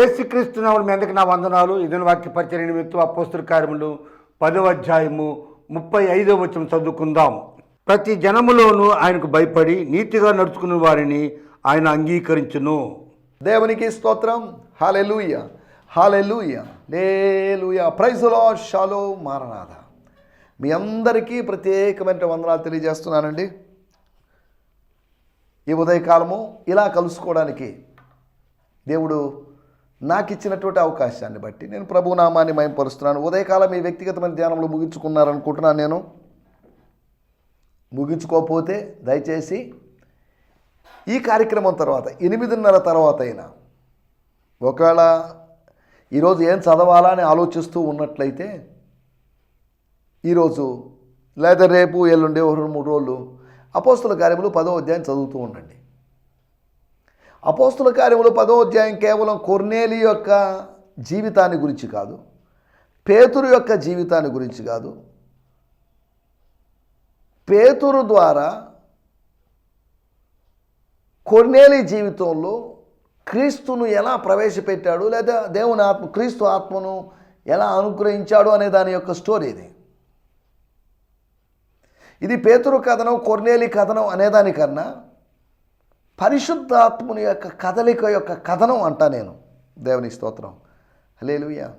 ఏసుక్రీస్తు నామమున మీ అందరికీ నా వందనాలు. ఇదని వాక్య పరిచయ నిమిత్తం అపోస్తుల కార్యములు పదవ అధ్యాయము ముప్పై ఐదవ వచనం చదువుకుందాం. ప్రతి జనములోనూ ఆయనకు భయపడి నీతిగా నడుచుకున్న వారిని ఆయన అంగీకరించును. దేవునికి స్తోత్రం. హాలెలూయ హాలెలూయ లేలుయ ప్రైజులో షాలో మారనాథ మీ అందరికీ ప్రత్యేకమైన వందనాలు తెలియజేస్తున్నానండి. ఈ ఉదయకాలము ఇలా కలుసుకోవడానికి దేవుడు నాకు ఇచ్చినటువంటి అవకాశాన్ని బట్టి నేను ప్రభునామాన్ని మయంపరుస్తున్నాను. ఉదయకాలం మీ వ్యక్తిగతమైన ధ్యానంలో ముగించుకున్నారనుకుంటున్నాను నేను. ముగించుకోకపోతే దయచేసి ఈ కార్యక్రమం తర్వాత ఎనిమిదిన్నర తర్వాత అయినా ఒకవేళ ఈరోజు ఏం చదవాలా అని ఆలోచిస్తూ ఉన్నట్లయితే ఈరోజు లేదా రేపు ఎల్లుండి ఒక రెండు మూడు రోజులు అపోస్తుల కార్యములు పదో అధ్యాయం చదువుతూ ఉండండి. అపోస్తుల కార్యములు పదో అధ్యాయం కేవలం కొర్నేలి యొక్క జీవితాన్ని గురించి కాదు పేతురు యొక్క జీవితాన్ని గురించి కాదు. పేతురు ద్వారా కొర్నేలి జీవితంలో క్రీస్తును ఎలా ప్రవేశపెట్టాడు లేదా దేవుని ఆత్మ క్రీస్తు ఆత్మను ఎలా అనుగ్రహించాడు అనే దాని యొక్క స్టోరీ ఇది. ఇది పేతురు కథనం కొర్నేలి కథనం అనేదానికన్నా పరిశుద్ధాత్ముని యొక్క కదలిక యొక్క కథనం అంటా నేను. దేవుని స్తోత్రం. హలేలుయ్య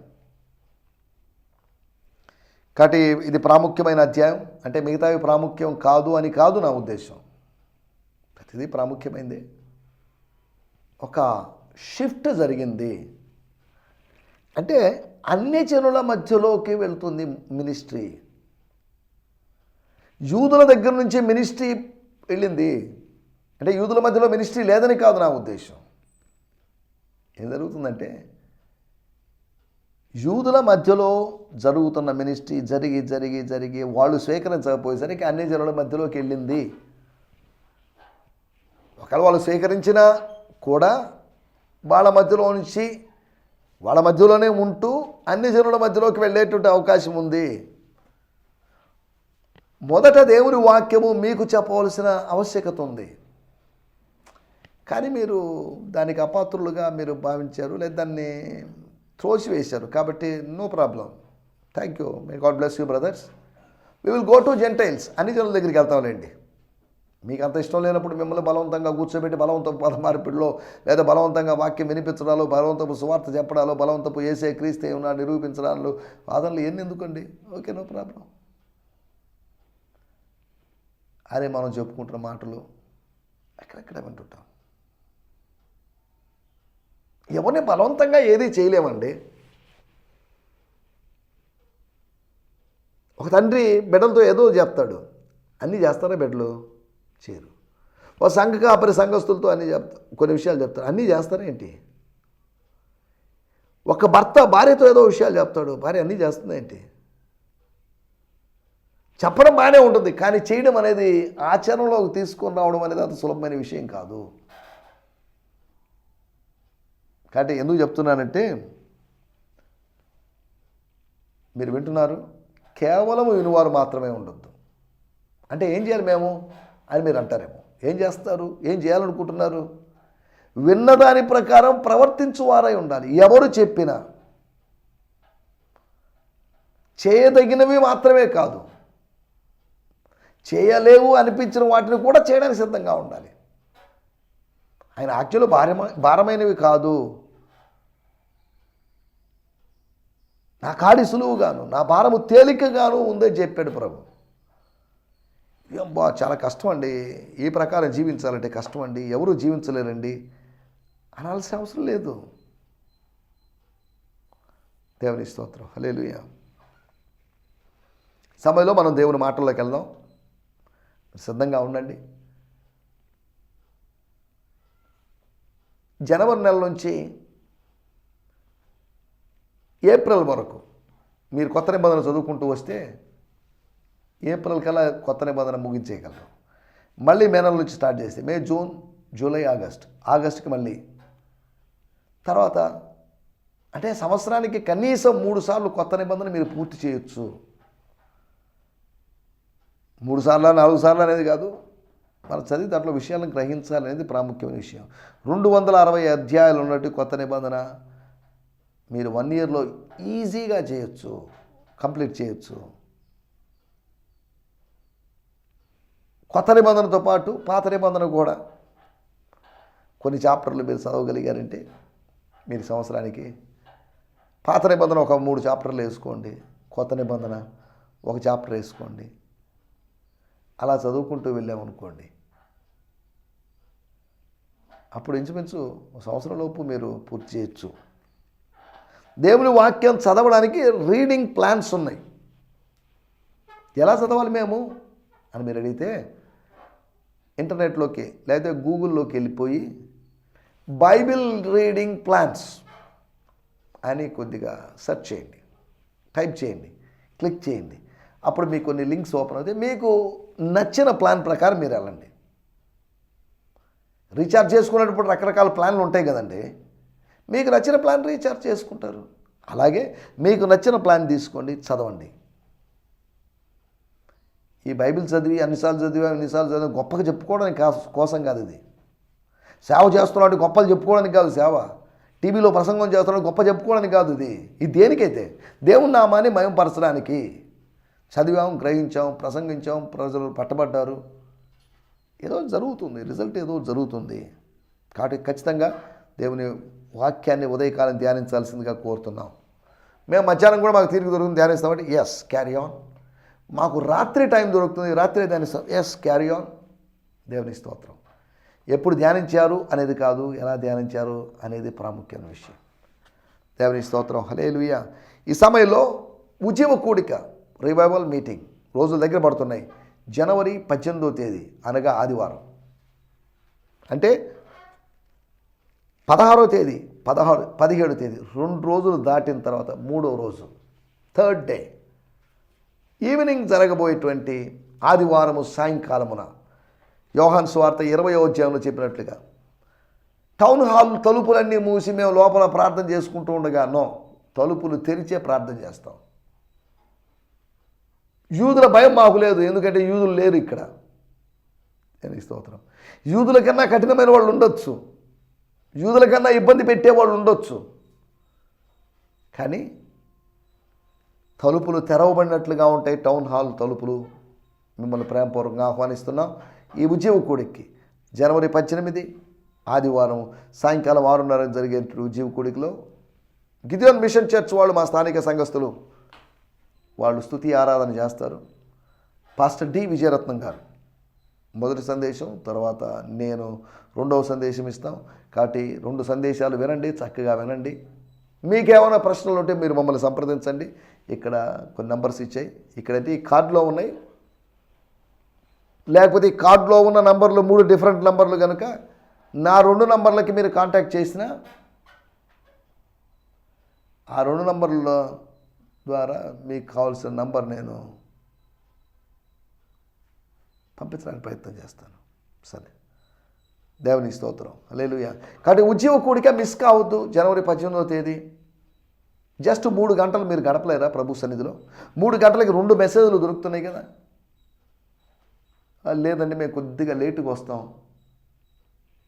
కాబట్టి ఇది ప్రాముఖ్యమైన అధ్యాయం. అంటే మిగతావి ప్రాముఖ్యం కాదు అని కాదు నా ఉద్దేశం. ప్రతిదీ ప్రాముఖ్యమైంది. ఒక షిఫ్ట్ జరిగింది. అంటే అన్ని జనుల మధ్యలోకి వెళ్తుంది మినిస్ట్రీ. యూదుల దగ్గర నుంచి మినిస్ట్రీ వెళ్ళింది. అంటే యూదుల మధ్యలో మినిస్ట్రీ లేదని కాదు నా ఉద్దేశం. ఏం జరుగుతుందంటే యూదుల మధ్యలో జరుగుతున్న మినిస్ట్రీ జరిగి జరిగి జరిగి వాళ్ళు స్వీకరించకపోయేసరికి అన్ని జనుల మధ్యలోకి వెళ్ళింది. ఒకవేళ వాళ్ళు స్వీకరించినా కూడా వాళ్ళ మధ్యలో నుంచి వాళ్ళ మధ్యలోనే ఉంటూ అన్ని జనుల మధ్యలోకి వెళ్ళేటువంటి అవకాశం ఉంది. మొదట దేవుని వాక్యము మీకు చెప్పవలసిన ఆవశ్యకత ఉంది. కానీ మీరు దానికి అపాత్రులుగా మీరు భావించారు లేదా దాన్ని త్రోసివేశారు. కాబట్టి no problem thank you may God bless you brothers we will go to gentiles అన్ని జనుల దగ్గరికి వెళ్తాంలేండి మీకు అంత ఇష్టం లేనప్పుడు మిమ్మల్ని బలవంతంగా కూర్చోబెట్టి బలవంతపు పద మార్పిడిలో లేదా బలవంతంగా వాక్యం వినిపించడాలో బలవంతపు సువార్త చెప్పడాలో బలవంతపు ఏసే క్రీస్తే ఉన్నా నిరూపించడాలు వాదనలు ఎన్ని ఎందుకండి? ఓకే నో ప్రాబ్లం అరే మనం చెప్పుకుంటున్న మాటలు అక్కడక్కడ వింటుంటాం? ఎవరిని బలవంతంగా ఏది చేయలేమండి. ఒక తండ్రి బిడ్డలతో ఏదో చెప్తాడు అన్నీ చేస్తారా బిడ్డలు? చేయరు. ఒక సంఘ కాపరి సంఘస్థులతో అన్నీ చెప్తా కొన్ని విషయాలు చెప్తారు అన్నీ చేస్తారా ఏంటి? ఒక భర్త భార్యతో ఏదో విషయాలు చెప్తాడు భార్య అన్నీ చేస్తుంది ఏంటి? చెప్పడం బాగానే ఉంటుంది కానీ చేయడం అనేది ఆచరణలోకి తీసుకొని రావడం అనేది అంత సులభమైన విషయం కాదు. కాబట్టి ఎందుకు చెప్తున్నానంటే మీరు వింటున్నారు కేవలం వినివారు మాత్రమే ఉండొద్దు. అంటే ఏం చేయాలి మేము? అని మీరు అంటారేమో. ఏం చేస్తారు? ఏం చేయాలనుకుంటున్నారు? విన్నదాని ప్రకారం ప్రవర్తించువారై ఉండాలి. ఎవరు చెప్పినా చేయదగినవి మాత్రమే కాదు. చేయలేవు అనిపించిన వాటిని కూడా చేయడానికి సిద్ధంగా ఉండాలి. ఆయన ఆజ్ఞలు భారమ భారమైనవి కాదు. నా కాడి సులువుగాను నా భారము తేలికగాను ఉందని చెప్పాడు ప్రభు. బా చాలా కష్టం అండి ఏ ప్రకారం జీవించాలంటే కష్టం అండి ఎవరు జీవించలేరండి. అనాల్సిన అవసరం లేదు. దేవుని స్తోత్రం. హలేలుయ సమయంలో మనం దేవుని మాటల్లోకి వెళ్దాం. సిద్ధంగా ఉండండి. జనవరి నెల నుంచి ఏప్రిల్ వరకు మీరు కొత్త నిబంధన చదువుకుంటూ వస్తే ఏప్రిల్ కల్లా కొత్త నిబంధన ముగించేయగలరు. మళ్ళీ మే నెల నుంచి స్టార్ట్ చేస్తే మే జూన్ జూలై ఆగస్ట్. ఆగస్ట్కి మళ్ళీ. తర్వాత అంటే సంవత్సరానికి కనీసం మూడు సార్లు కొత్త నిబంధన మీరు పూర్తి చేయొచ్చు. మూడు సార్లు నాలుగు సార్లు అనేది కాదు. మనం చదివి దాంట్లో విషయాలను గ్రహించాలనేది ప్రాముఖ్యమైన విషయం. రెండు వందల అరవై అధ్యాయాలు ఉన్నట్టు కొత్త నిబంధన మీరు వన్ ఇయర్లో ఈజీగా చేయొచ్చు కంప్లీట్ చేయొచ్చు. కొత్త నిబంధనతో పాటు పాత నిబంధన కూడా. కొన్ని చాప్టర్లు మీరు చదవగలిగారంటే మీరు సంవత్సరానికి పాత నిబంధన ఒక మూడు చాప్టర్లు వేసుకోండి కొత్త నిబంధన ఒక చాప్టర్ వేసుకోండి. అలా చదువుకుంటూ వెళ్ళామనుకోండి. అప్పుడు ఇంచుమించు సంవత్సరంలోపు మీరు పూర్తి చేయొచ్చు. దేవుని వాక్యం చదవడానికి రీడింగ్ ప్లాన్స్ ఉన్నాయి. ఎలా చదవాలి మేము? అని మీరు అడిగితే ఇంటర్నెట్లోకి లేకపోతే గూగుల్లోకి వెళ్ళిపోయి బైబిల్ రీడింగ్ ప్లాన్స్ అని కొద్దిగా సెర్చ్ చేయండి. టైప్ చేయండి. క్లిక్ చేయండి. అప్పుడు మీకు కొన్ని లింక్స్ ఓపెన్ అవుతాయి. మీకు నచ్చిన ప్లాన్ ప్రకారం మీరు వెళ్ళండి. రీఛార్జ్ చేసుకునేటప్పుడు రకరకాల ప్లాన్లు ఉంటాయి కదండి. మీకు నచ్చిన ప్లాన్ రీఛార్జ్ చేసుకుంటారు. అలాగే మీకు నచ్చిన ప్లాన్ తీసుకోండి చదవండి. ఈ బైబిల్ చదివి అన్నిసార్లు చదివి అన్నిసార్లు చదివి గొప్పగా చెప్పుకోవడానికి కోసం కాదు ఇది. సేవ చేస్తున్నాడు గొప్పలు చెప్పుకోవడానికి కాదు సేవ. టీవీలో ప్రసంగం చేస్తున్నాడు గొప్ప చెప్పుకోవడానికి కాదు ఇది. ఇది దేనికైతే? దేవుని నామాన్ని మయంపరచడానికి చదివాం గ్రహించాం ప్రసంగించాం ప్రజలు పట్టబడ్డారు. ఏదో జరుగుతుంది రిజల్ట్ ఏదో జరుగుతుంది. కాబట్టి ఖచ్చితంగా దేవుని వాక్యాన్ని ఉదయకాలం ధ్యానించాల్సిందిగా కోరుతున్నాం. మేము మధ్యాహ్నం కూడా మాకు తిరిగి దొరుకుతుంది ధ్యానిస్తామంటే ఎస్ క్యారీ ఆన్ మాకు రాత్రి టైం దొరుకుతుంది రాత్రి ధ్యానిస్తాం ఎస్ క్యారీ ఆన్ దేవుని స్తోత్రం. ఎప్పుడు ధ్యానించారు అనేది కాదు ఎలా ధ్యానించారు అనేది ప్రాముఖ్యమైన విషయం. దేవుని స్తోత్రం హలేలుయ ఈ సమయంలో ఉద్యమ కూడిక రివైవల్ మీటింగ్ రోజుల దగ్గర పడుతున్నాయి. జనవరి పద్దెనిమిదో తేదీ అనగా ఆదివారం. అంటే పదహారో తేదీ పదహారు పదిహేడు తేదీ రెండు రోజులు దాటిన తర్వాత మూడో రోజు థర్డ్ డే. ఈవినింగ్ జరగబోయేటువంటి ఆదివారము సాయంకాలమున యోహాన్ స్వార్త ఇరవై అధ్యాయంలో చెప్పినట్లుగా టౌన్ హాల్ తలుపులన్నీ మూసి మేము లోపల ప్రార్థన చేసుకుంటూ ఉండగా నో తలుపులు తెరిచే ప్రార్థన చేస్తాం. యూదుల భయం మాకు లేదు ఎందుకంటే యూదులు లేరు ఇక్కడ. నేను స్తోత్రం. యూదుల కన్నా కఠినమైన వాళ్ళు ఉండొచ్చు. యూదుల కన్నా ఇబ్బంది పెట్టేవాళ్ళు ఉండొచ్చు. కానీ తలుపులు తెరవబడినట్లుగా ఉంటాయి టౌన్ హాల్ తలుపులు. మిమ్మల్ని ప్రేమపూర్వకంగా ఆహ్వానిస్తున్నాం. ఈ ఉద్యమ కూడికి జనవరి పద్దెనిమిది ఆదివారం సాయంకాలం ఆరున్నర జరిగే ఉద్యమ కూడికలో గిదియోన్ మిషన్ చర్చ్ వాళ్ళు మా స్థానిక సంఘస్థులు వాళ్ళు స్తుతి ఆరాధన చేస్తారు. పాస్టర్ డి విజయరత్నం గారు మొదటి సందేశం తర్వాత నేను రెండవ సందేశం ఇస్తాం. కాబట్టి రెండు సందేశాలు వినండి చక్కగా వినండి. మీకేమైనా ప్రశ్నలు ఉంటే మీరు మమ్మల్ని సంప్రదించండి. ఇక్కడ కొన్ని నెంబర్స్ ఇచ్చాయి. ఇక్కడైతే ఈ కార్డులో ఉన్నాయి. లేకపోతే ఈ కార్డులో ఉన్న నంబర్లు మూడు డిఫరెంట్ నంబర్లు కనుక నా రెండు నంబర్లకి మీరు కాంటాక్ట్ చేసిన ఆ రెండు నంబర్ల ద్వారా మీకు కావాల్సిన నంబర్ నేను పంపించడానికి ప్రయత్నం చేస్తాను. సరే. దేవుని స్తోత్రం. లేలుయ కాబట్టి ఉద్యోగ కూడిక మిస్ కావద్దు. జనవరి పద్దెనిమిదవ తేదీ. జస్ట్ మూడు గంటలు మీరు గడపలేరా ప్రభు సన్నిధిలో? మూడు గంటలకి రెండు మెసేజ్లు దొరుకుతున్నాయి కదా? లేదండి మేము కొద్దిగా లేటుగా వస్తాం.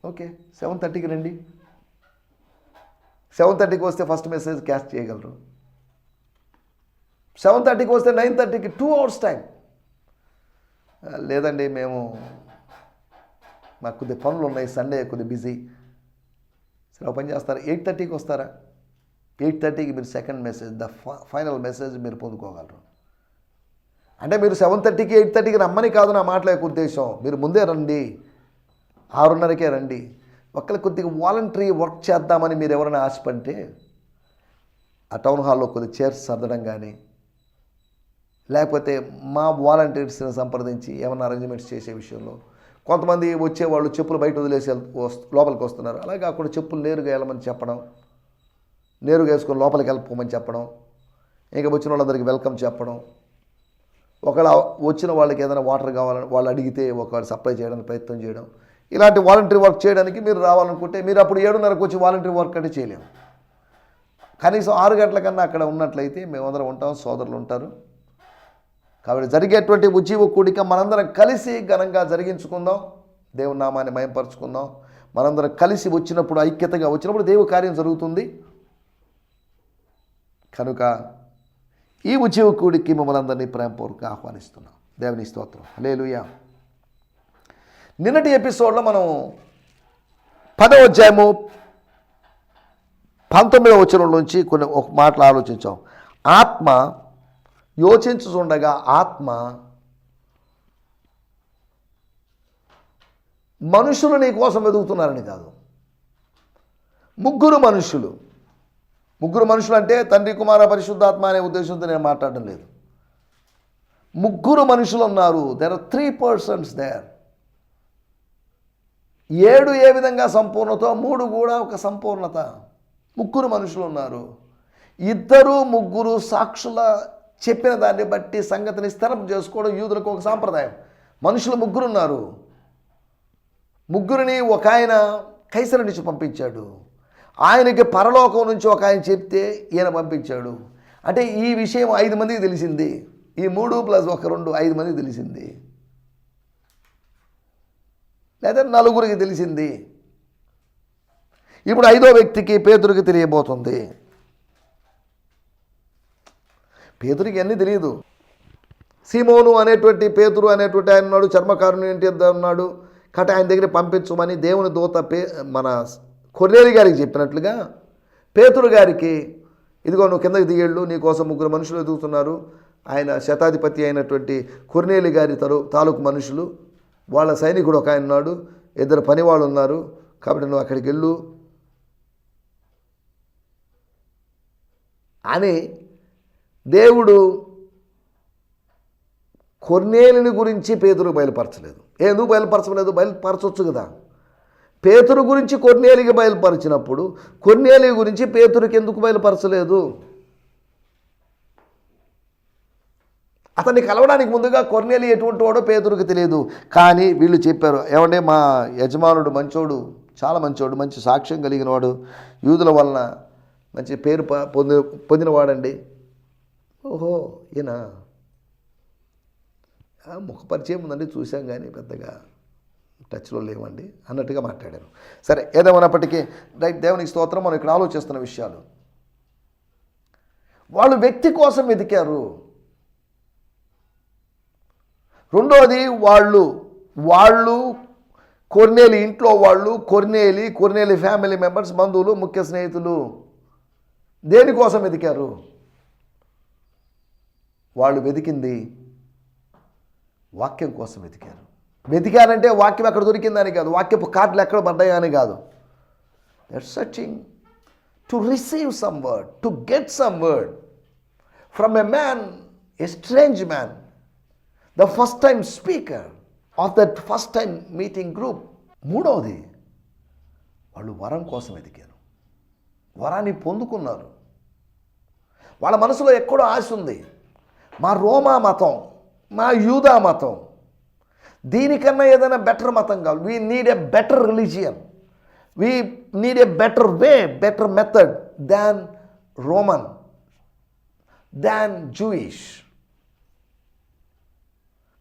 ఓకే సెవెన్ థర్టీకి రండి. సెవెన్ థర్టీకి వస్తే ఫస్ట్ మెసేజ్ క్యాష్ చేయగలరు. సెవెన్ థర్టీకి వస్తే నైన్ థర్టీకి టూ అవర్స్ టైం. లేదండి మేము మాకు కొద్ది పనులు ఉన్నాయి సండే కొద్ది బిజీ. సరే ఒక పని చేస్తారా? ఎయిట్ థర్టీకి వస్తారా? ఎయిట్ థర్టీకి మీరు second message the final message మీరు పొందుకోగలరు. అంటే మీరు సెవెన్ థర్టీకి ఎయిట్ థర్టీకి రమ్మని కాదు నా మాటల యొక్క ఉద్దేశం. మీరు ముందే రండి. ఆరున్నరకే రండి. ఒక్కరి కొద్దిగా వాలంటరీ వర్క్ చేద్దామని మీరు ఎవరైనా ఆశపడితే ఆ టౌన్ హాల్లో కొద్ది చైర్స్ సర్దడం కానీ లేకపోతే మా వాలంటీర్స్ని సంప్రదించి ఏమైనా అరేంజ్మెంట్స్ చేసే విషయంలో. కొంతమంది వచ్చేవాళ్ళు చెప్పులు బయట వదిలేసి లోపలికి వస్తున్నారు. అలాగే కాకుండా చెప్పులు నేరుగా వెళ్ళమని చెప్పడం నేరుగా వేసుకొని లోపలికి వెళ్ళిపోమని చెప్పడం ఇంకా వచ్చిన వాళ్ళందరికీ వెల్కమ్ చెప్పడం. ఒకవేళ వచ్చిన వాళ్ళకి ఏదైనా వాటర్ కావాలని వాళ్ళు అడిగితే ఒకవేళ సప్లై చేయడానికి ప్రయత్నం చేయడం. ఇలాంటి వాలంటరీ వర్క్ చేయడానికి మీరు రావాలనుకుంటే మీరు అప్పుడు ఏడున్నరకు వచ్చి వాలంటరీ వర్క్ అంటే చేయలేము. కనీసం ఆరు గంటల కన్నా అక్కడ ఉన్నట్లయితే మేమందరం ఉంటాం సోదరులు ఉంటారు. కాబట్టి జరిగేటువంటి ఉజ్జీవ కూడిక మనందరం కలిసి ఘనంగా జరిగించుకుందాం. దేవుని నామాన్ని మయంపరుచుకుందాం. మనందరం కలిసి వచ్చినప్పుడు ఐక్యతగా వచ్చినప్పుడు దేవు కార్యం జరుగుతుంది. కనుక ఈ ఉద్యోగ కూడికి మిమ్మల్ని అందరినీ ప్రేమపూర్వక ఆహ్వానిస్తున్నాం. దేవుని స్తోత్రం. లేలుయా నిన్నటి ఎపిసోడ్లో మనం పదవ అధ్యాయము పంతొమ్మిదవ వచనం నుంచి కొన్ని ఒక మాటలు ఆలోచించాం. ఆత్మ యోచించుచుండగా ఆత్మ మనుషులు నీ కోసం వెతుకుతున్నారని కాదు. ముగ్గురు మనుషులు. ముగ్గురు మనుషులు అంటే తండ్రి కుమార పరిశుద్ధాత్మ అనే ఉద్దేశంతో నేను మాట్లాడడం లేదు. ముగ్గురు మనుషులు ఉన్నారు. There are three persons there ఏడు ఏ విధంగా సంపూర్ణత మూడు కూడా ఒక సంపూర్ణత. ముగ్గురు మనుషులు ఉన్నారు. ఇద్దరు ముగ్గురు సాక్షుల చెప్పిన దాన్ని బట్టి సంగతిని స్థిరం చేసుకోవడం యూదులకు ఒక సాంప్రదాయం. మనుషులు ముగ్గురు ఉన్నారు ముగ్గురిని ఒక ఆయన కైసర నుంచి పంపించాడు. ఆయనకి పరలోకం నుంచి ఒక ఆయన చెప్తే ఈయన పంపించాడు. అంటే ఈ విషయం ఐదు మందికి తెలిసింది. ఈ మూడు ప్లస్ ఒక రెండు ఐదు మందికి తెలిసింది. లేదా నలుగురికి తెలిసింది. ఇప్పుడు ఐదో వ్యక్తికి పేదరికి తెలియబోతుంది. పేదరికి అన్నీ తెలియదు. సీమోను అనేటువంటి పేతురు అనేటువంటి ఆయన ఉన్నాడు చర్మకారుని ఏంటి అన్నాడు కాబట్టి ఆయన దగ్గర పంపించమని దేవుని దూత పే మన కొర్నేలి గారికి చెప్పినట్లుగా పేతురు గారికి ఇదిగో నువ్వు కిందకి దిగేళ్ళు నీకోసం ముగ్గురు మనుషులు ఎదుగుతున్నారు ఆయన శతాధిపతి అయినటువంటి కొర్నేలి గారి తరు తాలూకు మనుషులు వాళ్ళ సైనికుడు ఒక ఆయన ఉన్నాడు ఇద్దరు పనివాళ్ళు ఉన్నారు కాబట్టి నువ్వు అక్కడికి వెళ్ళు. అని దేవుడు కొన్నేలిని గురించి పేతురు బయలుపరచలేదు. ఎందుకు బయలుపరచలేదు? బయలుపరచవచ్చు కదా. పేతురు గురించి కొన్నేలికి బయలుపరిచినప్పుడు కొన్నేలి గురించి పేతురికి ఎందుకు బయలుపరచలేదు? అతన్ని కలవడానికి ముందుగా కొన్నేలి ఎటువంటి వాడో పేతురికి తెలియదు. కానీ వీళ్ళు చెప్పారు ఏమంటే మా యజమానుడు మంచోడు చాలా మంచోడు మంచి సాక్ష్యం కలిగిన వాడు యూదుల వలన మంచి పేరు ప- పొంది పొందినవాడండి. ఓహో ఈయన? ముఖ పరిచయం ఉందండి చూశాం కానీ పెద్దగా టచ్లో లేవండి అన్నట్టుగా మాట్లాడాను సరే ఏదేమైనప్పటికీ రైట్ దేవునికి స్తోత్రం మనం ఇక్కడ ఆలోచిస్తున్న విషయాలు. వాళ్ళు వ్యక్తి కోసం వెతికారు. రెండోది వాళ్ళు వాళ్ళు కొర్నేలి ఇంట్లో వాళ్ళు కొర్నేలి కొర్నేలి ఫ్యామిలీ మెంబర్స్ బంధువులు ముఖ్య స్నేహితులు దేనికోసం వెతికారు? వాళ్ళు వెతికింది వాక్యం కోసం వెతికారు. వెతికారంటే వాక్యం ఎక్కడ దొరికిందని కాదు. వాక్యపు కార్డులు ఎక్కడ పడ్డాయని అని కాదు. That searching to receive some word to get some word from a man a strange man the first time speaker of that first time meeting group మూడవది వాళ్ళు వరం కోసం వెతికారు. వరాన్ని పొందుకున్నారు. వాళ్ళ మనసులో ఎక్కడో ఆశ ఉంది. మా రోమా మతం మా యూదా మతం దీనికన్నా ఏదైనా బెటర్ మతం కావాలి we need a better religion we need a better way better method than Roman than Jewish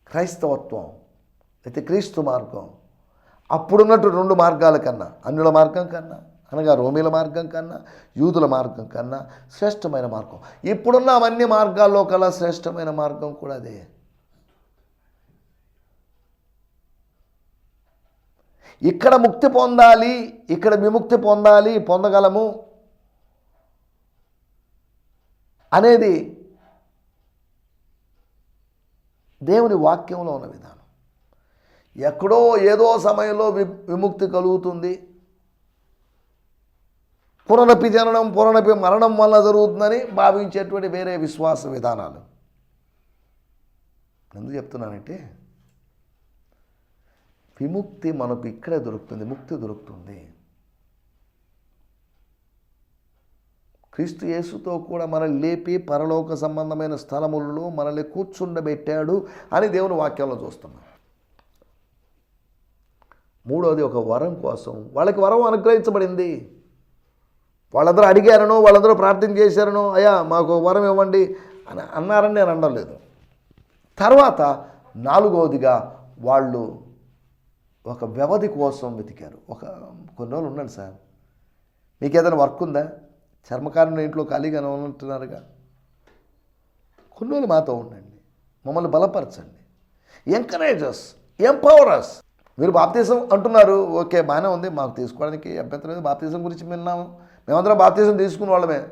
క్రైస్తవత్వం అయితే క్రీస్తు మార్గం. అప్పుడున్నట్టు రెండు మార్గాల కన్నా అన్యుల మార్గం కన్నా అనగా రోమిల మార్గం కన్నా యూదుల మార్గం కన్నా శ్రేష్టమైన మార్గం. ఇప్పుడున్న అవన్నీ మార్గాల్లో కల్లా శ్రేష్టమైన మార్గం కూడా అదే. ఇక్కడ ముక్తి పొందాలి ఇక్కడ విముక్తి పొందాలి పొందగలము అనేది దేవుని వాక్యంలో ఉన్న విధానం. ఎక్కడో ఏదో సమయంలో వి విముక్తి కలుగుతుంది. పునరపి జననం పునరపి మరణం వల్ల జరుగుతుందని భావించేటువంటి వేరే విశ్వాస విధానాలు. ఎందుకు చెప్తున్నానంటే విముక్తి మనకు ఇక్కడే దొరుకుతుంది ముక్తి దొరుకుతుంది. క్రీస్తు యేసుతో కూడా మనల్ని లేపి పరలోక సంబంధమైన స్థలములలో మనల్ని కూర్చుండబెట్టాడు అని దేవుని వాక్యంలో చూస్తున్నాం. మూడోది ఒక వరం కోసం. వాళ్ళకి వరం అనుగ్రహించబడింది. వాళ్ళందరూ అడిగారనో వాళ్ళందరూ ప్రార్థన చేశారనో అయ్యా మాకు వరం ఇవ్వండి అని అన్నారని నేను అనడం లేదు. తర్వాత నాలుగవదిగా వాళ్ళు ఒక వ్యవధి కోసం వెతికారు. ఒక కొన్ని రోజులు ఉండండి సార్. మీకు ఏదైనా వర్క్ ఉందా? చర్మకారుని ఇంట్లో ఖాళీగానే ఉంటున్నారుగా. కొన్ని రోజులు మాతో ఉండండి. మమ్మల్ని బలపరచండి. ఎంకరేజర్స్ ఎంపవర్స్ మీరు బాప్తీసం అంటున్నారు. ఓకే బాగానే ఉంది. మాకు తీసుకోవడానికి అభ్యంతరం లేదు. బాప్తీసం గురించి విన్నాము. మేమందరం బాప్తీసం తీసుకున్న వాళ్ళమే.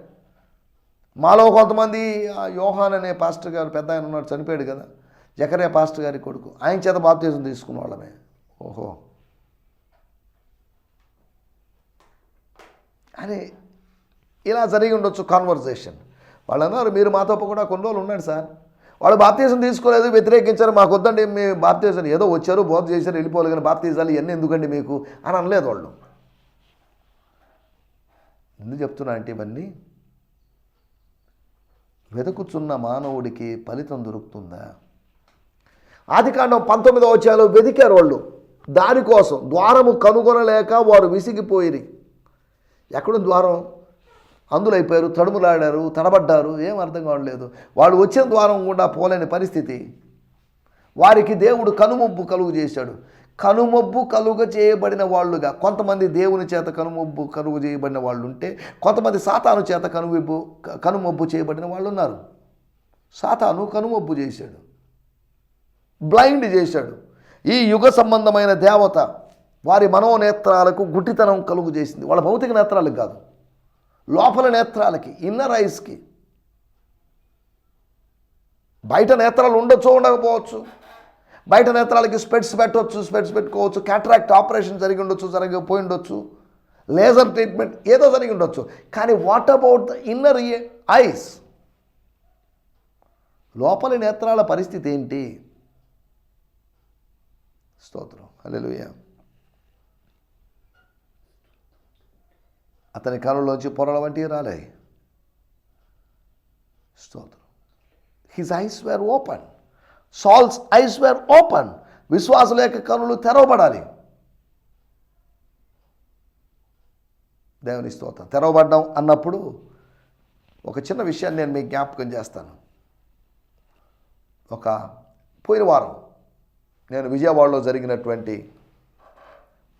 మాలో కొంతమంది ఆ యోహాన్ అనే పాస్టర్ గారు పెద్ద ఆయన ఉన్నాడు చనిపోయాడు కదా. జకరే పాస్టర్ గారి కొడుకు. ఆయన చేత బాప్తీసం తీసుకున్న వాళ్ళమే. ఓహో. అని ఇలా జరిగి ఉండొచ్చు కాన్వర్జేషన్ వాళ్ళు అన్నారు మీరు మాతో కూడా కొన్ని రోజులు ఉన్నాడు సార్. వాళ్ళు బాప్తీసం తీసుకోలేదు వ్యతిరేకించారు మాకు వద్దండి మీ బాప్తీసం ఏదో వచ్చారు బోధ చేశారు వెళ్ళిపోలేదు కానీ బాప్తీసాలు ఇవన్నీ ఎందుకండి మీకు? అని అనలేదు వాళ్ళు. ఎందుకు చెప్తున్నా అంటే ఇవన్నీ వెతుకుచున్న మానవుడికి ఫలితం దొరుకుతుందా? ఆదికాండం పంతొమ్మిదవ వచ్చాలో వెతికారు వాళ్ళు. దానికోసం ద్వారము కనుగొనలేక వారు విసిగిపోయిరి. ఎక్కడ ద్వారం? అందులైపోయారు తడుములాడారు తడబడ్డారు ఏం అర్థం కావట్లేదు. వాళ్ళు వచ్చిన ద్వారం కూడా పోలేని పరిస్థితి. వారికి దేవుడు కనుముంపు కలుగు చేశాడు. కనుమొబ్బు కలుగ చేయబడిన వాళ్ళుగా. కొంతమంది దేవుని చేత కనుమొబ్బు కలుగు చేయబడిన వాళ్ళు ఉంటే కొంతమంది సాతాను చేత కనుమబ్బు కనుమొబ్బు చేయబడిన వాళ్ళు ఉన్నారు సాతాను కనుమొబ్బు చేశాడు. బ్లైండ్ చేశాడు. ఈ యుగ సంబంధమైన దేవత వారి మనోనేత్రాలకు గుడ్డితనం కలుగు చేసింది. వాళ్ళ భౌతిక నేత్రాలకు కాదు. లోపల నేత్రాలకి ఇన్నర్ ఐస్కి. బయట నేత్రాలు ఉండొచ్చు ఉండకపోవచ్చు. బయట నేత్రాలకి స్పెట్స్ పెట్టవచ్చు స్పెట్స్ పెట్టుకోవచ్చు క్యాట్రాక్ట్ ఆపరేషన్ జరిగి ఉండొచ్చు జరిగిపోయి ఉండొచ్చు లేజర్ ట్రీట్మెంట్ ఏదో జరిగి ఉండొచ్చు. కానీ what about the inner eyes లోపలి నేత్రాల పరిస్థితి ఏంటి? స్తోత్రం. హల్లెలూయా. అతని కనులోంచి పొరల వంటివి రాలే స్తోత్రం. His eyes were open Saul's eyes were open విశ్వాసుల యొక్క కనులు తెరవబడాలి. దేవుని స్తోత్రం. తెరవబడ్డం అన్నప్పుడు ఒక చిన్న విషయాన్ని నేను మీకు జ్ఞాపకం చేస్తాను. ఒక పోయిన వారం నేను విజయవాడలో జరిగినటువంటి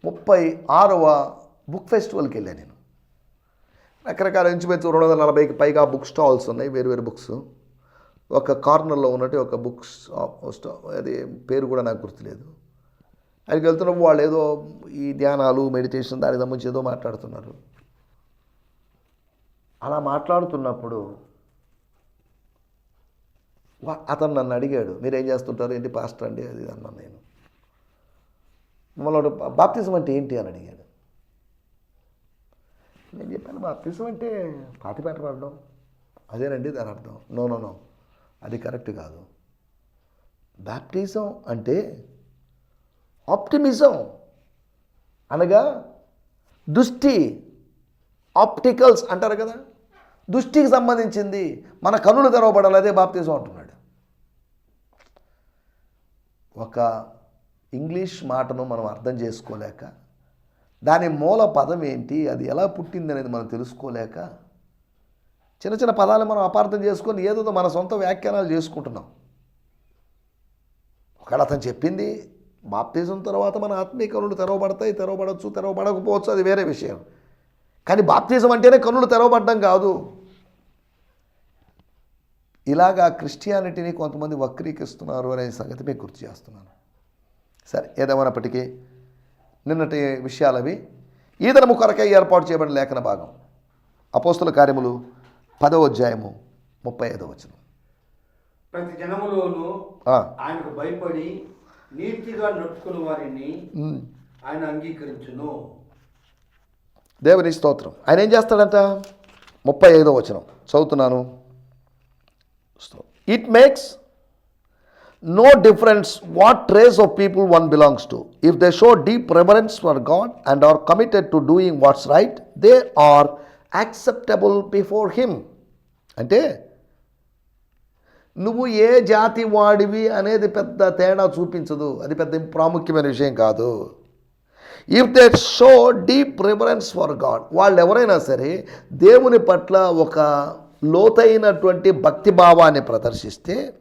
ముప్పై ఆరవ బుక్ ఫెస్టివల్కి వెళ్ళాను నేను. రకరకాల ఇంచుమించు రెండు వందల నలభైకి పైగా బుక్ స్టాల్స్ ఉన్నాయి వేరు వేరు బుక్స్. ఒక కార్నర్లో ఉన్నట్టు ఒక బుక్స్ అది పేరు కూడా నాకు గుర్తులేదు. అక్కడికి వెళ్తున్నప్పుడు వాళ్ళు ఏదో ఈ ధ్యానాలు మెడిటేషన్ దానికి సంబంధించి ఏదో మాట్లాడుతున్నారు. అలా మాట్లాడుతున్నప్పుడు అతను నన్ను అడిగాడు మీరు ఏం చేస్తుంటారు? ఏంటి పాస్టర్ అండి అది అన్నాను నేను. మమ్మల్ని బాప్తిజం అంటే ఏంటి? అని అడిగాడు. నేను చెప్పాను బాప్తిజం అంటే పాతిపేట పడడం. అదేనండి దాని అర్థం. No no no. అది కరెక్ట్ కాదు. బాప్టిజం అంటే ఆప్టిమిజం అనగా దృష్టి ఆప్టికల్స్ అంటారు కదా? దృష్టికి సంబంధించింది. మన కన్నులు తెరవబడాలి అదే బాప్తిజం అంటున్నాడు. ఒక ఇంగ్లీష్ మాటను మనం అర్థం చేసుకోలేక దాని మూల పదం ఏంటి అది ఎలా పుట్టింది అనేది మనం తెలుసుకోలేక చిన్న చిన్న పదాలు మనం అపార్థం చేసుకొని ఏదో మన సొంత వ్యాఖ్యానాలు చేసుకుంటున్నాం. ఒకడు అతను చెప్పింది బాప్తిజం తర్వాత మన ఆత్మీయ కనులు తెరవబడతాయి తెరవబడచ్చు తెరవబడకపోవచ్చు అది వేరే విషయం. కానీ బాప్తిజం అంటేనే కనులు తెరవబడ్డం కాదు. ఇలాగా క్రిస్టియానిటీని కొంతమంది వక్రీకరిస్తున్నారు అనే సంగతి మీకు గుర్తు చేస్తున్నాను. సరే ఏదేమైనప్పటికీ నిన్నటి విషయాలవి ఈ కొరకై ఏర్పాటు చేయబడిన లేఖన భాగం. అపోస్తుల కార్యములు పదవ అధ్యాయము ముప్పై ఐదవ వచనం. ప్రతి జనములోను ఆయనకు భయపడి నీతిగా నడుచుకుని వారిని. ఆయన అంగీకరించును. దేవుని స్తోత్రం. ఆయన ఏం చేస్తాడంట? ముప్పై ఐదో వచనం. చదువుతున్నాను. It makes no difference what trace of people one belongs to if they show deep reference for God and are committed to doing what's right they are acceptable before him అంటే నువ్వు ఏ జాతి వాడివి అనేది పెద్ద తేడా చూపించదు. అది పెద్ద ప్రాముఖ్యమైన విషయం కాదు. If they show deep reference for God వాళ్ళు ఎవరైనా సరే దేవుని పట్ల ఒక లోతైనటువంటి భక్తి భావాన్ని ప్రదర్శిస్తే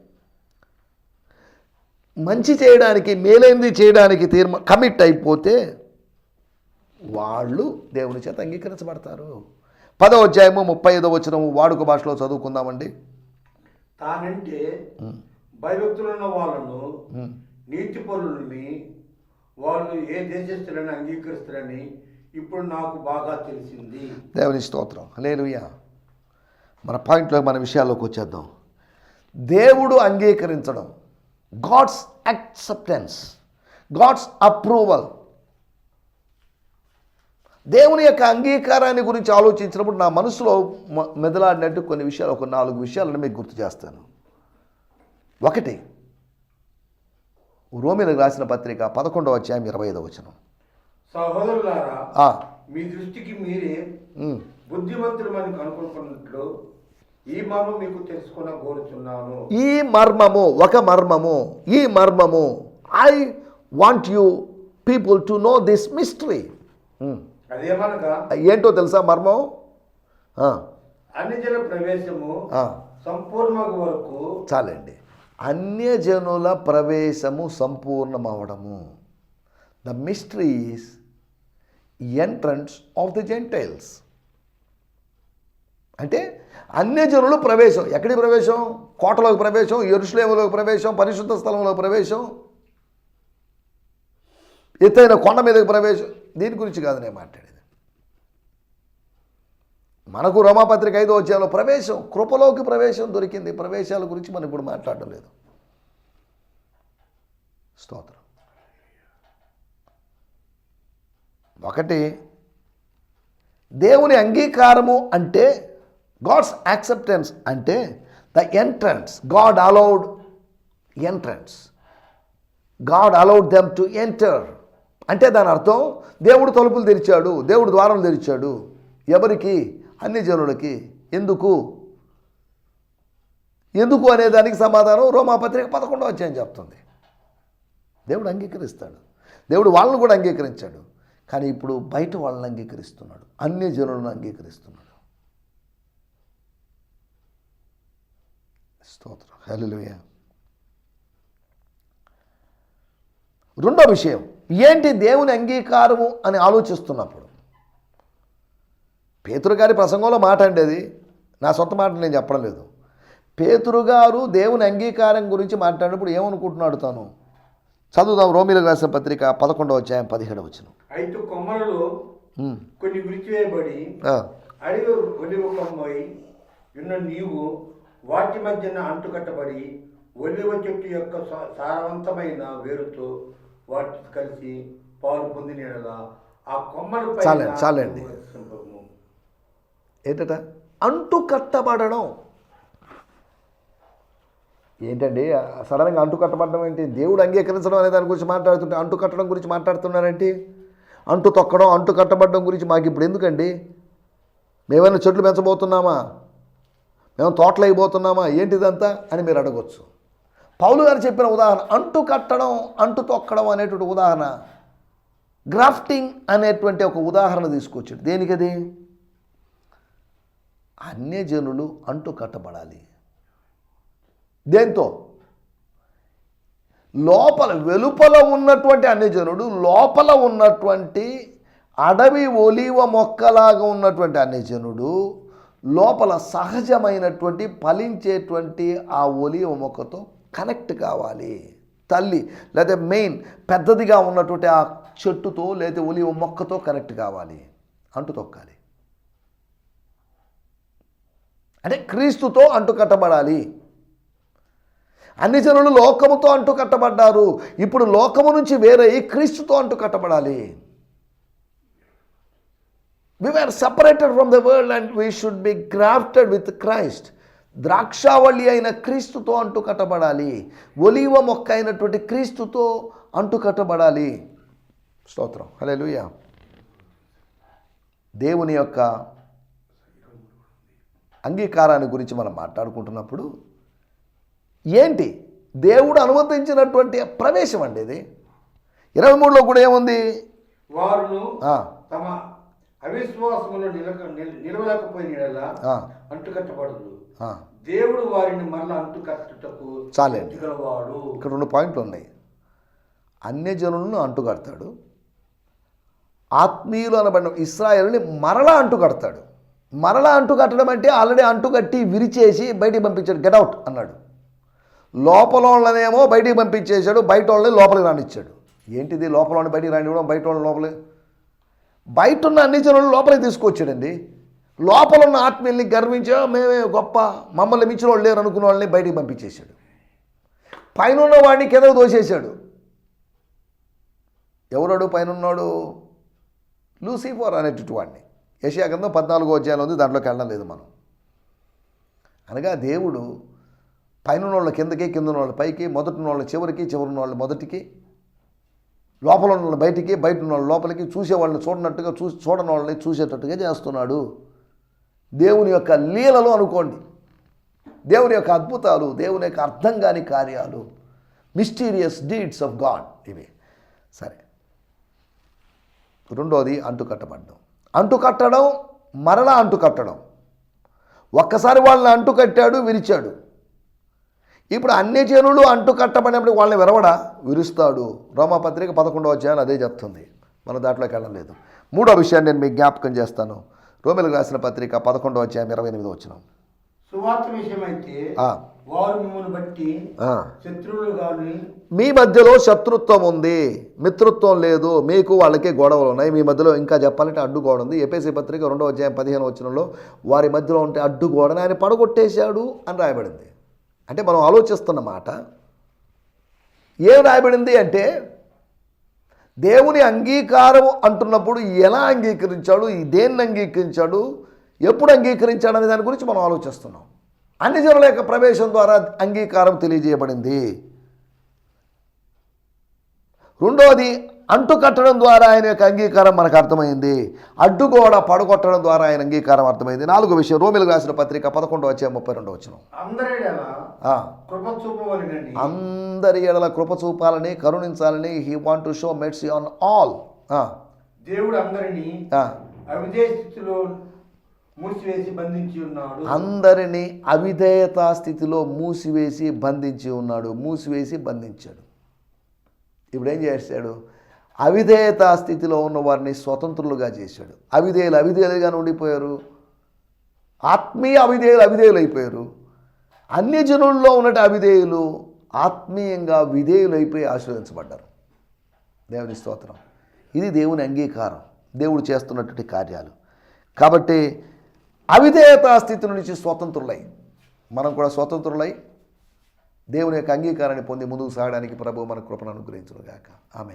మంచి చేయడానికి మేలైంది చేయడానికి తీర్మా కమిట్ అయిపోతే వాళ్ళు దేవుని చేత అంగీకరించబడతారు. పదో అధ్యాయము ముప్పై ఐదో వచ్చిన వాడుక భాషలో చదువుకుందామండి. తానంటే భయభక్తులున్న వాళ్ళను నీతి పరులని వాళ్ళు ఏ దేశస్తులని అంగీకరిస్తారని ఇప్పుడు నాకు బాగా తెలిసింది. దేవుని స్తోత్రం. లేలుయ్య మన పాయింట్లో మన విషయాల్లోకి వచ్చేద్దాం. దేవుడు అంగీకరించడం. God's acceptance. God's approval. దేవుని యొక్క అంగీకారాన్ని గురించి ఆలోచించినప్పుడు నా మనసులో మెదలాడినట్టు కొన్ని విషయాలు ఒక నాలుగు విషయాలను మీకు గుర్తు చేస్తాను. ఒకటి రోమిలకు రాసిన పత్రిక పదకొండవ అధ్యాయం ఇరవై ఐదవ వచనం. సహోదరులారా మీ దృష్టికి మీరే. బుద్ధిమంతులమని కనుక్కున్నట్లు ఈ మర్మం మీకు తెలుసుకున్న కోరుచున్నాను ఈ మర్మము ఒక మర్మము ఈ మర్మము I want you people to know this mystery ఏంటో తెలుసా మర్మం? ప్రవేశము ఆ, సంపూర్ణ వరకు చాలండి. అన్యజనుల ప్రవేశము సంపూర్ణమవడము. The mystery is entrance of the gentiles అంటే అన్యజనులు ప్రవేశం. ఎక్కడి ప్రవేశం? కోటలోకి ప్రవేశం ఎరుషులేములోకి ప్రవేశం పరిశుద్ధ స్థలంలోకి ప్రవేశం. ఎత్తైన కొండ మీదకి ప్రవేశం దీని గురించి కాదు నేను మాట్లాడేది. మనకు రోమాపత్రిక ఐదో అధ్యాయంలో ప్రవేశం కృపలోకి ప్రవేశం దొరికింది. ప్రవేశాల గురించి మనం ఇప్పుడు మాట్లాడడం లేదు. స్తోత్రం. ఒకటి దేవుని అంగీకారము అంటే గాడ్స్ యాక్సెప్టెన్స్ అంటే the entrance God allowed entrance God allowed them to enter అంటే దాని అర్థం దేవుడు తలుపులు తెరిచాడు దేవుడు ద్వారం తెరిచాడు. ఎవరికి? అన్ని జనులకి ఎందుకు? ఎందుకు అనే దానికి సమాధానం రోమాపత్రిక పదకొండో అధ్యాయం చెప్తుంది. దేవుడు అంగీకరిస్తాడు. దేవుడు వాళ్ళని కూడా అంగీకరించాడు. కానీ ఇప్పుడు బయట వాళ్ళని అంగీకరిస్తున్నాడు. అన్ని జనులను అంగీకరిస్తున్నాడు. స్తోత్రం. హలో రెండో విషయం. ఏంటి దేవుని అంగీకారము అని ఆలోచిస్తున్నప్పుడు? పేతురు గారి ప్రసంగంలో మాట అండేది నా సొంత మాట నేను చెప్పడం లేదు. పేతురు గారు దేవుని అంగీకారం గురించి మాట్లాడినప్పుడు ఏమనుకుంటున్నాడు తాను? చదువుదాం రోమిలకు రాసిన పత్రిక పదకొండవ అధ్యాయం పదిహేడు వచ్చిన ఐదు కొమ్మలలో కొన్ని విరిచివేయబడి అడవి ఒలివ కొమ్మై ఉన్న నీవు వాటి మధ్యన అంటుకట్టబడి ఒలివ చెట్టు యొక్క సారవంతమైన వేరుతో వాటి కలిసి పాలు పొందిన ఆ కొమ్మలపై చాలండి, చాలండి. ఏంటట? అంటు కట్టబడడం. ఏంటండి? సడన్గా అంటు కట్టబడడం ఏంటి? దేవుడు అంగీకరించడం అనే దాని గురించి మాట్లాడుతుంటే అంటు కట్టడం గురించి మాట్లాడుతున్నారేంటి? అంటు తొక్కడం అంటు కట్టబడడం గురించి మాకు ఇప్పుడు ఎందుకండి? మేమైనా చెట్లు పెంచబోతున్నామా? మేము తోటలు అయిపోతున్నామా? ఏంటిదంతా అని మీరు అడగొచ్చు. పౌలు గారు చెప్పిన ఉదాహరణ అంటు కట్టడం అంటు తొక్కడం అనేటువంటి ఉదాహరణ గ్రాఫ్టింగ్ అనేటువంటి ఒక ఉదాహరణ తీసుకొచ్చాడు. దేనికది అన్యజనులు అంటు కట్టబడాలి. దేంతో? లోపల వెలుపల ఉన్నటువంటి అన్యజనుడు లోపల ఉన్నటువంటి అడవి ఒలివ మొక్కలాగా ఉన్నటువంటి అన్యజనుడు లోపల సహజమైనటువంటి ఫలించేటువంటి ఆ ఒలివ మొక్కతో కనెక్ట్ కావాలి. తల్లి లేదా మెయిన్ పెద్దదిగా ఉన్నటువంటి ఆ చెట్టుతో లేదా ఒలివ మొక్కతో కనెక్ట్ కావాలి. అంటు తొక్కాలి. అంటే క్రీస్తుతో అంటు కట్టబడాలి. అన్ని జనులు లోకముతో అంటు కట్టబడ్డారు. ఇప్పుడు లోకము నుంచి వేరై క్రీస్తుతో అంటు కట్టబడాలి. We are separated from the world and we should be grafted with Christ ద్రాక్షావళి అయిన క్రీస్తుతో అంటు కట్టబడాలి. ఒలీవ మొక్క అయినటువంటి క్రీస్తుతో అంటు కట్టబడాలి. స్తోత్రం. హల్లెలూయా. దేవుని యొక్క అంగీకారాన్ని గురించి మనం మాట్లాడుకుంటున్నప్పుడు ఏంటి? దేవుడు అనుమతించినటువంటి ప్రవేశం అండి ఇది. ఇరవై మూడులో కూడా ఏముంది? వారును ఆ, తమ అవిశ్వాసములో నిలక నిలవలేకపోయిన అంటుకట్టబడదు ఆ. దేవుడు వారిని మరల అంటుకట్టుటకు చాలండి. గలవాడు ఇక్కడ రెండు పాయింట్లు ఉన్నాయి. అన్యజనులను అంటుకడతాడు. ఆత్మీయులు అనబడిన ఇస్రాయల్ని మరలా అంటుకడతాడు. మరలా అంటు కట్టడం అంటే ఆల్రెడీ అంటు కట్టి విరిచేసి బయటికి పంపించాడు. గెట్అవుట్ అన్నాడు. లోపల వాళ్ళనేమో బయటికి పంపించేశాడు. బయట వాళ్ళని లోపలికి రానిచ్చాడు. ఏంటిది? లోపల వాళ్ళని బయటికి రానివ్వడం? బయట వాళ్ళని లోపలి బయట ఉన్న అన్ని జనులు లోపలికి తీసుకొచ్చాడండి. లోపల ఉన్న ఆత్మీయుల్ని గర్వించా మేమే గొప్ప మమ్మల్ని మించిన వాళ్ళు లేరు అనుకున్న వాళ్ళని బయటికి పంపించేశాడు. పైన వాడిని కిందకు దోసేశాడు ఎవరాడు పైన ఉన్నాడు లూసిఫర్ అనేటటువంటి వాడిని. యశయా గ్రంథం పద్నాలుగో అధ్యాయం ఉంది దాంట్లోకి వెళ్ళడం లేదు మనం. అనగా దేవుడు పైన వాళ్ళ కిందకి కింద ఉన్న వాళ్ళ పైకి మొదటి ఉన్న వాళ్ళ చివరికి చివరి ఉన్న వాళ్ళ మొదటికి లోపల ఉన్న బయటికి బయట ఉన్న వాళ్ళ లోపలికి చూసేవాళ్ళని చూడనట్టుగా చూ చూడని వాళ్ళని చూసేటట్టుగా చేస్తున్నాడు. దేవుని యొక్క లీలలు అనుకోండి. దేవుని యొక్క అద్భుతాలు దేవుని యొక్క అర్థం కాని కార్యాలు మిస్టీరియస్ డీడ్స్ ఆఫ్ గాడ్ ఇవి. సరే. రెండోది అంటుకట్టబడ్డం. అంటుకట్టడం మరలా అంటుకట్టడం. ఒక్కసారి వాళ్ళని అంటుకట్టాడు విరిచాడు. ఇప్పుడు అన్ని జనులు అంటు కట్టబడినప్పుడు వాళ్ళని విరవడా? విరుస్తాడు. రోమపత్రిక పదకొండవ అధ్యాయం అదే చెప్తుంది. మనం దాంట్లోకి వెళ్ళలేదు. మూడో విషయాన్ని నేను మీకు జ్ఞాపకం చేస్తాను. రోమిలకు రాసిన పత్రిక పదకొండవ అధ్యాయం ఇరవై ఎనిమిది వచ్చిన సువార్త విషయమైతే వారు మిమ్మల్ని బట్టి శత్రువులు కానీ మీ మధ్యలో శత్రుత్వం ఉంది మిత్రుత్వం లేదు మీకు వాళ్ళకి గొడవలు ఉన్నాయి మీ మధ్యలో ఇంకా చెప్పాలంటే అడ్డు గోడ ఉంది. ఎపేసి పత్రిక రెండో అధ్యాయం పదిహేను వచనంలో వారి మధ్యలో ఉంటే అడ్డు గోడని ఆయన పడగొట్టేశాడు అని రాయబడింది. అంటే మనం ఆలోచిస్తున్న మాట ఏం రాయబడింది అంటే దేవుని అంగీకారం అంటున్నప్పుడు ఎలా అంగీకరించాడు ఈ దేన్ని అంగీకరించాడు ఎప్పుడు అంగీకరించాడు అనే దాని గురించి మనం ఆలోచిస్తున్నాం. అన్ని జనుల యొక్క ప్రవేశం ద్వారా అంగీకారం తెలియజేయబడింది. రెండోది అంటు కట్టడం ద్వారా ఆయన యొక్క అంగీకారం మనకు అర్థమైంది. అడ్డుగోడ పడగొట్టడం ద్వారా ఆయన అంగీకారం అర్థమైంది. నాలుగో విషయం రోమిలకు రాసిన పత్రిక పదకొండు వచ్చే ముప్పై రెండు వచ్చిన అందరి ఎడల కృప చూపాలని కరుణించాలని he want to show mercy on all దేవుడు అందరినీ అవిధేయ స్థితిలో మూసివేసి బంధించి ఉన్నాడు. అందరినీ అవిధేయతా స్థితిలో మూసివేసి బంధించి ఉన్నాడు. మూసివేసి బంధించాడు. ఇప్పుడు ఏం చేశాడు అవిధేయత స్థితిలో ఉన్న వారిని స్వతంత్రులుగా చేశాడు. అవిధేయులు అవిధేయులుగా ఉండిపోయారు. ఆత్మీయ అవిధేయులు అవిధేయులు అయిపోయారు అన్యజనుల్లో ఉన్నట్టు అవిధేయులు ఆత్మీయంగా విధేయులు అయిపోయి ఆశీర్వదించబడ్డారు. దేవుని స్తోత్రం. ఇది దేవుని అంగీకారం. దేవుడు చేస్తున్నటువంటి కార్యాలు. కాబట్టి అవిధేయత స్థితి నుంచి స్వతంత్రులై. మనం కూడా స్వతంత్రులై దేవుని యొక్క అంగీకారాన్ని పొంది ముందుకు సాగడానికి ప్రభు మన కృపను అనుగ్రహించుగాక ఆమె